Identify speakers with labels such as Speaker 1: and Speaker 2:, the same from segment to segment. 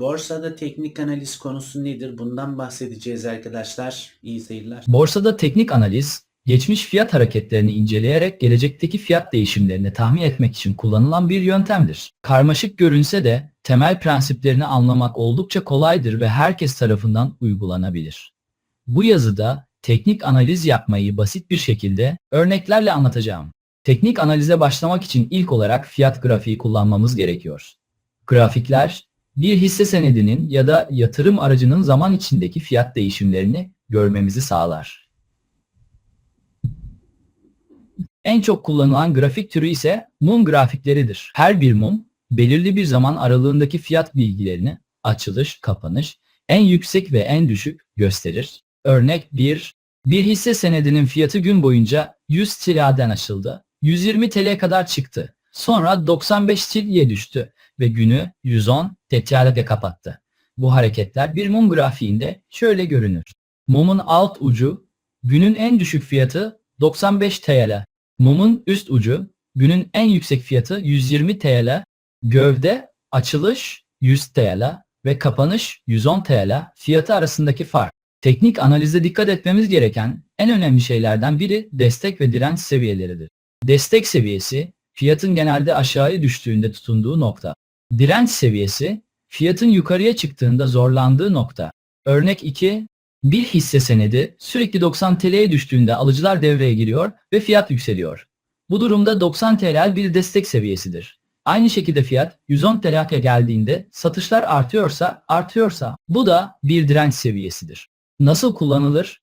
Speaker 1: Borsada teknik analiz konusu nedir? Bundan bahsedeceğiz arkadaşlar. İyi seyirler.
Speaker 2: Borsada teknik analiz, geçmiş fiyat hareketlerini inceleyerek gelecekteki fiyat değişimlerini tahmin etmek için kullanılan bir yöntemdir. Karmaşık görünse de temel prensiplerini anlamak oldukça kolaydır ve herkes tarafından uygulanabilir. Bu yazıda teknik analiz yapmayı basit bir şekilde örneklerle anlatacağım. Teknik analize başlamak için ilk olarak fiyat grafiği kullanmamız gerekiyor. Grafikler bir hisse senedinin ya da yatırım aracının zaman içindeki fiyat değişimlerini görmemizi sağlar. En çok kullanılan grafik türü ise mum grafikleridir. Her bir mum belirli bir zaman aralığındaki fiyat bilgilerini açılış, kapanış, en yüksek ve en düşük gösterir. Örnek 1. Bir hisse senedinin fiyatı gün boyunca 100 TL'den açıldı. 120 TL kadar çıktı. Sonra 95 TL'ye düştü ve günü 110 TL'de kapattı. Bu hareketler bir mum grafiğinde şöyle görünür. Mumun alt ucu günün en düşük fiyatı 95 TL. Mumun üst ucu günün en yüksek fiyatı 120 TL. Gövde açılış 100 TL ve kapanış 110 TL fiyatı arasındaki fark. Teknik analizde dikkat etmemiz gereken en önemli şeylerden biri destek ve direnç seviyeleridir. Destek seviyesi fiyatın genelde aşağıya düştüğünde tutunduğu nokta. Direnç seviyesi fiyatın yukarıya çıktığında zorlandığı nokta. Örnek 2. Bir hisse senedi sürekli 90 TL'ye düştüğünde alıcılar devreye giriyor ve fiyat yükseliyor. Bu durumda 90 TL bir destek seviyesidir. Aynı şekilde fiyat 110 TL'ye geldiğinde satışlar artıyorsa artıyorsa bu da bir direnç seviyesidir. Nasıl kullanılır?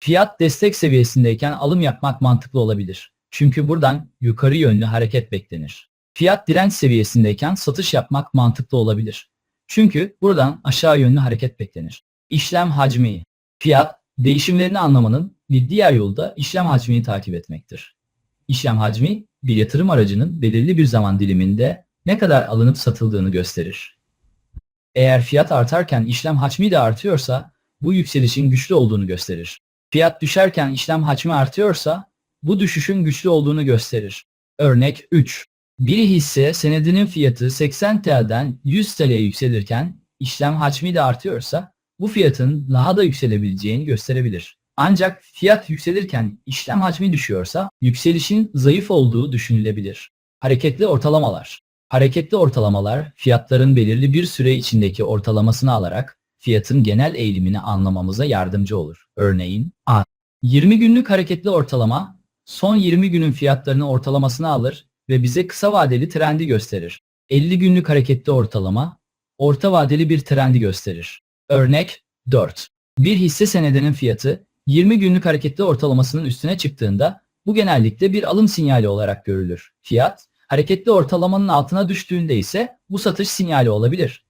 Speaker 2: Fiyat destek seviyesindeyken alım yapmak mantıklı olabilir. Çünkü buradan yukarı yönlü hareket beklenir. Fiyat direnç seviyesindeyken satış yapmak mantıklı olabilir. Çünkü buradan aşağı yönlü hareket beklenir. İşlem hacmi. Fiyat değişimlerini anlamanın bir diğer yolu da işlem hacmini takip etmektir. İşlem hacmi bir yatırım aracının belirli bir zaman diliminde ne kadar alınıp satıldığını gösterir. Eğer fiyat artarken işlem hacmi de artıyorsa bu yükselişin güçlü olduğunu gösterir. Fiyat düşerken işlem hacmi artıyorsa bu düşüşün güçlü olduğunu gösterir. Örnek 3. Bir hisse senedinin fiyatı 80 TL'den 100 TL'ye yükselirken işlem hacmi de artıyorsa bu fiyatın daha da yükselebileceğini gösterebilir. Ancak fiyat yükselirken işlem hacmi düşüyorsa yükselişin zayıf olduğu düşünülebilir. Hareketli ortalamalar. Hareketli ortalamalar fiyatların belirli bir süre içindeki ortalamasını alarak fiyatın genel eğilimini anlamamıza yardımcı olur. Örneğin A. 20 günlük hareketli ortalama son 20 günün fiyatlarını ortalamasını alır ve bize kısa vadeli trendi gösterir. 50 günlük hareketli ortalama orta vadeli bir trendi gösterir. Örnek 4. Bir hisse senedinin fiyatı 20 günlük hareketli ortalamasının üstüne çıktığında bu genellikle bir alım sinyali olarak görülür. Fiyat hareketli ortalamanın altına düştüğünde ise bu satış sinyali olabilir.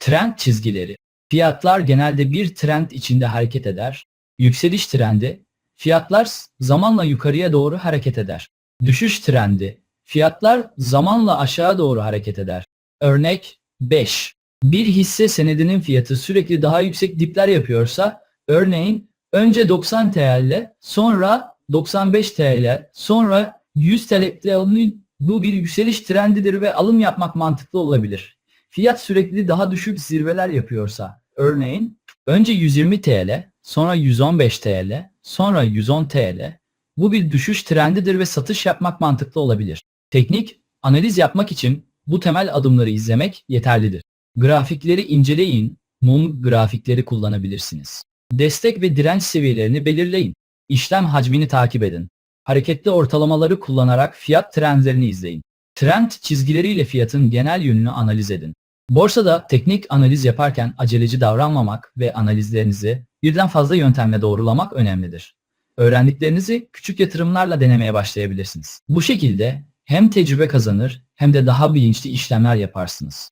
Speaker 2: Trend çizgileri. Fiyatlar genelde bir trend içinde hareket eder. Yükseliş trendi, fiyatlar zamanla yukarıya doğru hareket eder. Düşüş trendi, fiyatlar zamanla aşağı doğru hareket eder. Örnek 5. Bir hisse senedinin fiyatı sürekli daha yüksek dipler yapıyorsa, örneğin önce 90 TL, sonra 95 TL, sonra 100 TL'nin bu bir yükseliş trendidir ve alım yapmak mantıklı olabilir. Fiyat sürekli daha düşük zirveler yapıyorsa, örneğin önce 120 TL, sonra 115 TL, sonra 110 TL, bu bir düşüş trendidir ve satış yapmak mantıklı olabilir. Teknik, analiz yapmak için bu temel adımları izlemek yeterlidir. Grafikleri inceleyin, mum grafikleri kullanabilirsiniz. Destek ve direnç seviyelerini belirleyin. İşlem hacmini takip edin. Hareketli ortalamaları kullanarak fiyat trendlerini izleyin. Trend çizgileriyle fiyatın genel yönünü analiz edin. Borsada teknik analiz yaparken aceleci davranmamak ve analizlerinizi birden fazla yöntemle doğrulamak önemlidir. Öğrendiklerinizi küçük yatırımlarla denemeye başlayabilirsiniz. Bu şekilde hem tecrübe kazanır hem de daha bilinçli işlemler yaparsınız.